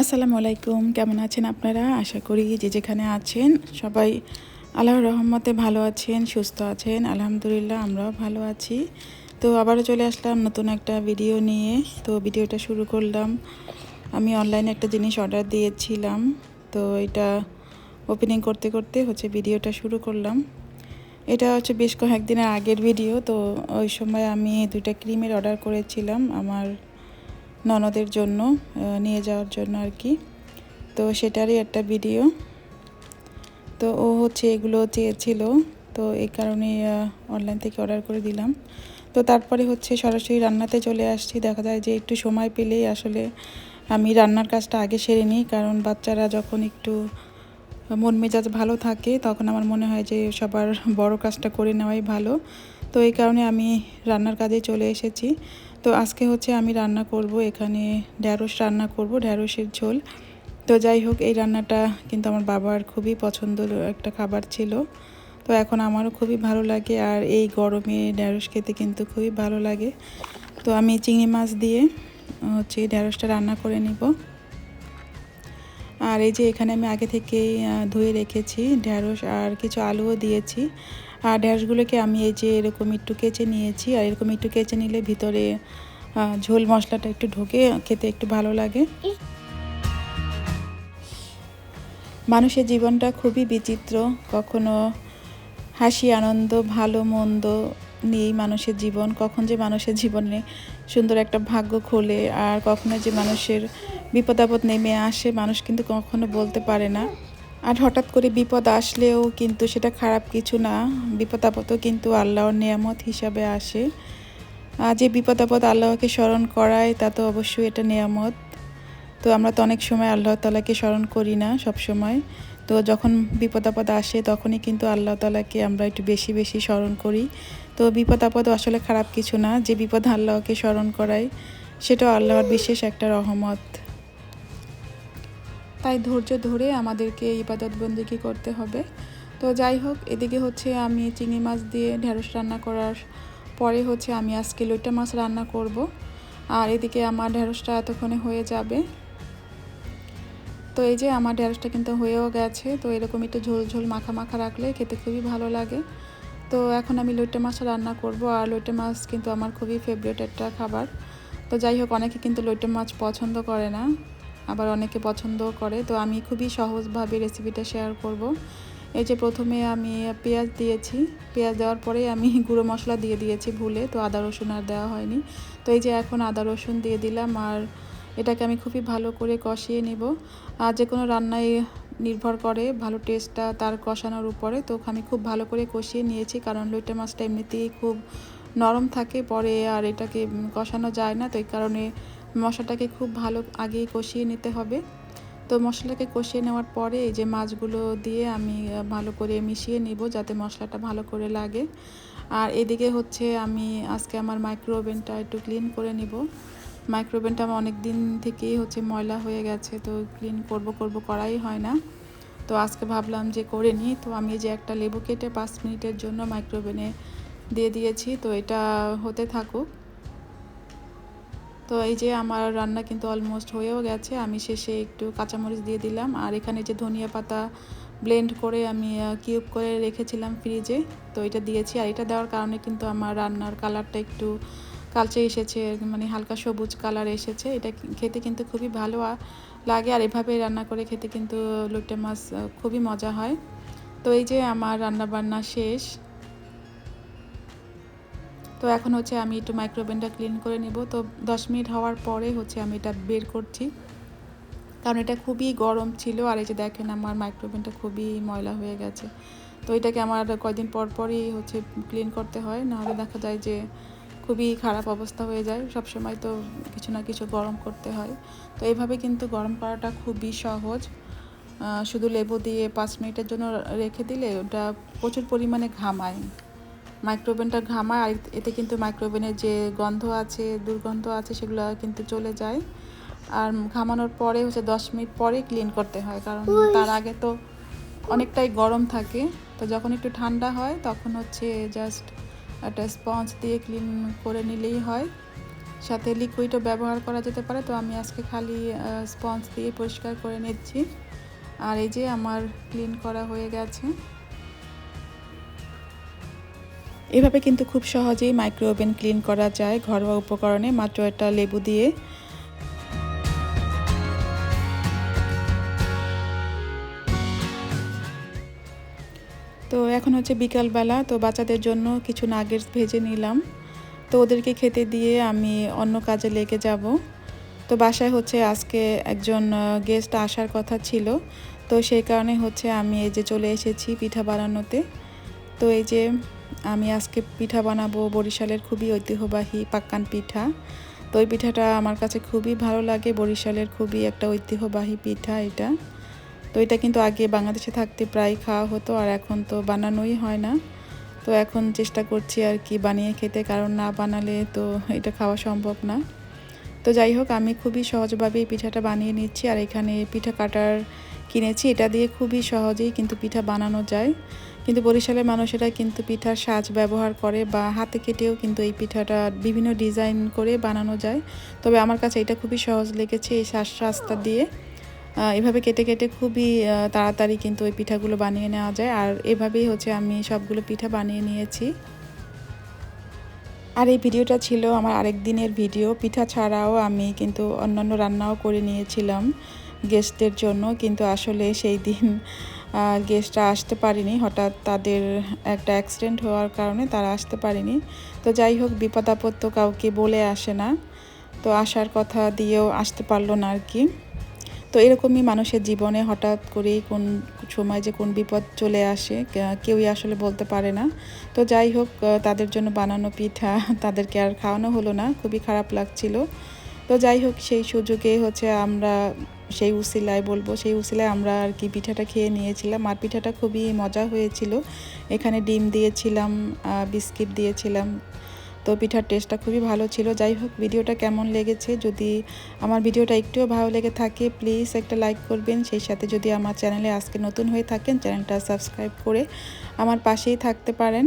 আসসালামু আলাইকুম, কেমন আছেন আপনারা? আশা করি যে যেখানে আছেন সবাই আল্লাহর রহমতে ভালো আছেন, সুস্থ আছেন। আলহামদুলিল্লাহ, আমরাও ভালো আছি। তো আবারও চলে আসলাম নতুন একটা ভিডিও নিয়ে। তো ভিডিওটা শুরু করলাম। আমি অনলাইনে একটা জিনিস অর্ডার দিয়েছিলাম। তো এটা ওপেনিং করতে করতে হচ্ছে ভিডিওটা শুরু করলাম। এটা হচ্ছে বেশ কয়েকদিনের আগের ভিডিও তো ওই সময় আমি দুইটা ক্রিমের অর্ডার করেছিলাম। আমার ননদের জন্য নিয়ে যাওয়ার জন্য আর কি। তো সেটারই একটা ভিডিও। তো ও হচ্ছে এগুলো চেয়েছিল। তো এই কারণে অনলাইন থেকে অর্ডার করে দিলাম। তো তারপরে হচ্ছে সরাসরি রান্নাতে চলে আসছি। দেখা যায় যে একটু সময় পেলেই আসলে আমি রান্নার কাজটা আগে সেরে নিই। কারণ বাচ্চারা যখন একটু মন মেজাজ ভালো থাকে, তখন আমার মনে হয় যে সবার বড় কাজটা করে নেওয়াই ভালো। তো এই কারণে আমি রান্নার কাজে চলে এসেছি। তো আজকে হচ্ছে আমি রান্না করব, এখানে ঢ্যাঁড়স রান্না করব, ঢ্যাঁড়সের ঝোল। তো যাই হোক, এই রান্নাটা কিন্তু আমার বাবার খুবই পছন্দের একটা খাবার ছিল। তো এখন আমারও খুবই ভালো লাগে আর এই গরমে ঢ্যাঁড়স খেতে কিন্তু খুবই ভালো লাগে। তো আমি চিংড়ি মাছ দিয়ে, হচ্ছে ঢ্যাঁড়সটা রান্না করে নিব। আর এই যে এখানে আমি আগে থেকেই ধুয়ে রেখেছি ঢ্যাঁড়স আর কিছু আলুও দিয়েছি। আর ঢ্যাঁড়সগুলোকে আমি এই যে এরকম একটু কেচে নিয়েছি আর এরকম একটু কেচে নিলে ভিতরে ঝোল মশলাটা একটু ঢোকে, খেতে একটু ভালো লাগে। মানুষের জীবনটা খুবই বিচিত্র, কখনো হাসি, আনন্দ, ভালো, মন্দ নিয়েই মানুষের জীবন। কখন যে মানুষের জীবনে সুন্দর একটা ভাগ্য খোলে আর কখনো যে মানুষের বিপদ আপদ নেমে আসে, মানুষ কিন্তু কখনো বলতে পারে না। আর হঠাৎ করে বিপদ আসলেও কিন্তু সেটা খারাপ কিছু না। বিপদ আপদও কিন্তু আল্লাহর নিয়ামত হিসাবে আসে। আর যে বিপদ আপদ আল্লাহকে স্মরণ করায়, তা তো অবশ্যই এটা নিয়ামত। তো আমরা তো অনেক সময় আল্লাহ তালাকে স্মরণ করি না সব সময় তো যখন বিপদ আপদ আসে, তখনই কিন্তু আল্লাহ তালাকে আমরা একটু বেশি বেশি স্মরণ করি। তো বিপদ আপদ আসলে খারাপ কিছু না। যে বিপদ আল্লাহকে স্মরণ করায়, সেটাও আল্লাহর বিশেষ একটা রহমত। তাই ধৈর্য ধরে আমাদেরকে ইবাদত বন্দিকে করতে হবে। তো যাই হোক, এদিকে হচ্ছে আমি চিংড়ি মাছ দিয়ে ঢেঁড়স রান্না করার পরে হচ্ছে আমি আজকে লইটা মাছ রান্না করব। আর এদিকে আমার ঢেঁড়সটা এতক্ষণে হয়ে যাবে। তো এই যে আমার ঢেঁড়সটা কিন্তু হয়েও গেছে, তো এরকম একটু ঝোল ঝোল মাখা মাখা রাখলে খেতে খুবই ভালো লাগে। তো এখন আমি লইটে মাছ রান্না করব, আর লইটে মাছ কিন্তু আমার খুবই ফেভারিট একটা খাবার। তো যাই হোক, অনেকে কিন্তু লইটে মাছ পছন্দ করে না। আবার অনেকে পছন্দ করে। তো আমি খুবই সহজভাবে রেসিপিটা শেয়ার করব। এই যে প্রথমে আমি পেঁয়াজ দিয়েছি। পেঁয়াজ দেওয়ার পরে আমি গুঁড়ো মশলা দিয়ে দিয়েছি ভুলে, তো আদা, রসুন আর দেওয়া হয়নি। তো এই যে এখন আদা, রসুন দিয়ে দিলাম আর এটাকে আমি খুবই ভালো করে কষিয়ে নেব। আর যে কোনো রান্নায় নির্ভর করে ভালো টেস্টটা তার কষানোর উপরে। তো আমি খুব ভালো করে কষিয়ে নিয়েছি কারণ লইটে মাছটা এমনিতেই খুব নরম থাকে, পরে আর এটাকে কষানো যায় না। তো এই কারণে মশলাটাকে খুব ভালো আগেই কষিয়ে নিতে হবে। তো মশলাকে কষিয়ে নেওয়ার পরে এই যে মাছগুলো দিয়ে আমি ভালো করে মিশিয়ে নিব যাতে মশলাটা ভালো করে লাগে। আর এদিকে হচ্ছে আমি আজকে আমার মাইক্রো ওভেনটা একটু ক্লিন করে নিব। মাইক্রো ওভেনটা আমার অনেক দিন থেকেই হচ্ছে ময়লা হয়ে গেছে, তো ক্লিন করব করব করাই হয় না। তো আজকে ভাবলাম যে করে নিই। তো আমি যে একটা লেবু কেটে পাঁচ মিনিটের জন্য মাইক্রো ওভেনে দিয়ে দিয়েছি। তো এটা হতে থাকুক। তো এই যে আমার রান্না কিন্তু অলমোস্ট হয়েও গেছে, আমি শেষে একটু কাঁচামরিচ দিয়ে দিলাম, আর এখানে যে ধনিয়া পাতা ব্লেন্ড করে আমি কিউব করে রেখেছিলাম ফ্রিজে তো এটা দিয়েছি, আর এটা দেওয়ার কারণে কিন্তু আমার রান্নার কালারটা একটু কালচে এসেছে মানে হালকা সবুজ কালার এসেছে, এটা খেতে কিন্তু খুবই ভালো লাগে, আর এভাবে রান্না করে খেতে কিন্তু লোটে মাছ খুবই মজা হয়। তো এই যে আমার রান্না বান্না শেষ তো এখন হচ্ছে আমি একটু মাইক্রোওভেনটা ক্লিন করে নিব। তো দশ মিনিট হওয়ার পরে হচ্ছে আমি এটা বের করছি। কারণ এটা খুবই গরম ছিল আর এই যে দেখেন আমার মাইক্রোওভেনটা খুবই ময়লা হয়ে গেছে। তো এটাকে আমার কয়দিন পর পরই হচ্ছে ক্লিন করতে হয়। নাহলে দেখা যায় যে খুবই খারাপ অবস্থা হয়ে যায়। সব সময় তো কিছু না কিছু গরম করতে হয়। তো এইভাবে কিন্তু গরম করাটা খুবই সহজ। শুধু লেবু দিয়ে পাঁচ মিনিটের জন্য রেখে দিলে ওটা প্রচুর পরিমাণে ঘামায় মাইক্রোওভেনটা ঘামায় আর এতে কিন্তু মাইক্রোওভেনের যে গন্ধ আছে দুর্গন্ধ আছে সেগুলো কিন্তু চলে যায়। আর ঘামানোর পরে হচ্ছে দশ মিনিট পরে ক্লিন করতে হয় কারণ তার আগে তো অনেকটাই গরম থাকে। তো যখন একটু ঠান্ডা হয় তখন হচ্ছে জাস্ট একটা স্পঞ্জ দিয়ে ক্লিন করে নিলেই হয়। সাথে লিকুইডও ব্যবহার করা যেতে পারে তো আমি আজকে খালি স্পঞ্জ দিয়ে পরিষ্কার করে নিচ্ছি। আর এই যে আমার ক্লিন করা হয়ে গেছে। এভাবে কিন্তু খুব সহজেই মাইক্রো ওভেন ক্লিন করা যায় ঘরোয়া উপকরণে, মাত্র একটা লেবু দিয়ে। তো এখন হচ্ছে বিকালবেলা, তো বাচ্চাদের জন্য কিছু নাগেটস ভেজে নিলাম। তো ওদেরকে খেতে দিয়ে আমি অন্য কাজে লেগে যাব। তো বাসায় হচ্ছে আজকে একজন গেস্ট আসার কথা ছিল। তো সেই কারণে হচ্ছে আমি এই যে চলে এসেছি পিঠা বানানোতে। তো এই যে আমি আজকে পিঠা বানাবো, বরিশালের খুবই ঐতিহ্যবাহী পাক্কান পিঠা। তো ওই পিঠাটা আমার কাছে খুবই ভালো লাগে, বরিশালের খুবই একটা ঐতিহ্যবাহী পিঠা এটা। তো এটা কিন্তু আগে বাংলাদেশে থাকতে প্রায় খাওয়া হতো, আর এখন তো বানানোই হয় না। তো এখন চেষ্টা করছি আর কি বানিয়ে খেতে, কারণ না বানালে তো এটা খাওয়া সম্ভব না। তো যাই হোক, আমি খুবই সহজভাবে এই পিঠাটা বানিয়ে নিচ্ছি, আর এখানে পিঠা কাটার কিনেছি, এটা দিয়ে খুবই সহজেই কিন্তু পিঠা বানানো যায়। কিন্তু বরিশালের মানুষেরা কিন্তু পিঠার সাজ ব্যবহার করে বা হাতে কেটেও কিন্তু এই পিঠাটা বিভিন্ন ডিজাইন করে বানানো যায়। তবে আমার কাছে এটা খুবই সহজ লেগেছে এই শ্বাস রাস্তা দিয়ে। এভাবে কেটে কেটে খুবই তাড়াতাড়ি কিন্তু ওই পিঠাগুলো বানিয়ে নেওয়া যায়। আর এভাবেই হচ্ছে আমি সবগুলো পিঠা বানিয়ে নিয়েছি। আর এই ভিডিওটা ছিল আমার আরেক দিনের ভিডিও। পিঠা ছাড়াও আমি কিন্তু অন্যান্য রান্নাও করে নিয়েছিলাম গেস্টদের জন্য। কিন্তু আসলে সেই দিন গেস্টরা আসতে পারিনি। হঠাৎ তাদের একটা অ্যাক্সিডেন্ট হওয়ার কারণে তারা আসতে পারেনি। তো যাই হোক বিপদ আপদ তো কাউকে বলে আসে না। তো আসার কথা দিয়েও আসতে পারল না আর কি। তো এরকমই মানুষের জীবনে হঠাৎ করেই কোন সময় যে কোন বিপদ চলে আসে কেউই আসলে বলতে পারে না। তো যাই হোক তাদের জন্য বানানো পিঠা, তাদেরকে আর খাওয়ানো হলো না। খুবই খারাপ লাগছিল। তো যাই হোক, সেই সুযোগে হচ্ছে আমরা সেই উসিলায় বলব, সেই উসিলায় আমরা আর কি পিঠাটা খেয়ে নিয়েছিলাম। আর পিঠাটা খুবই মজা হয়েছিল। এখানে ডিম দিয়েছিলাম বিস্কিট দিয়েছিলাম। তো পিঠার টেস্টটা খুবই ভালো ছিল। যাই হোক, ভিডিওটা কেমন লেগেছে? যদি আমার ভিডিওটা একটুও ভালো লেগে থাকে প্লিজ একটা লাইক করবেন। সেই সাথে যদি আমার চ্যানেলে আজকে নতুন হয়ে থাকেন চ্যানেলটা সাবস্ক্রাইব করে আমার পাশেই থাকতে পারেন।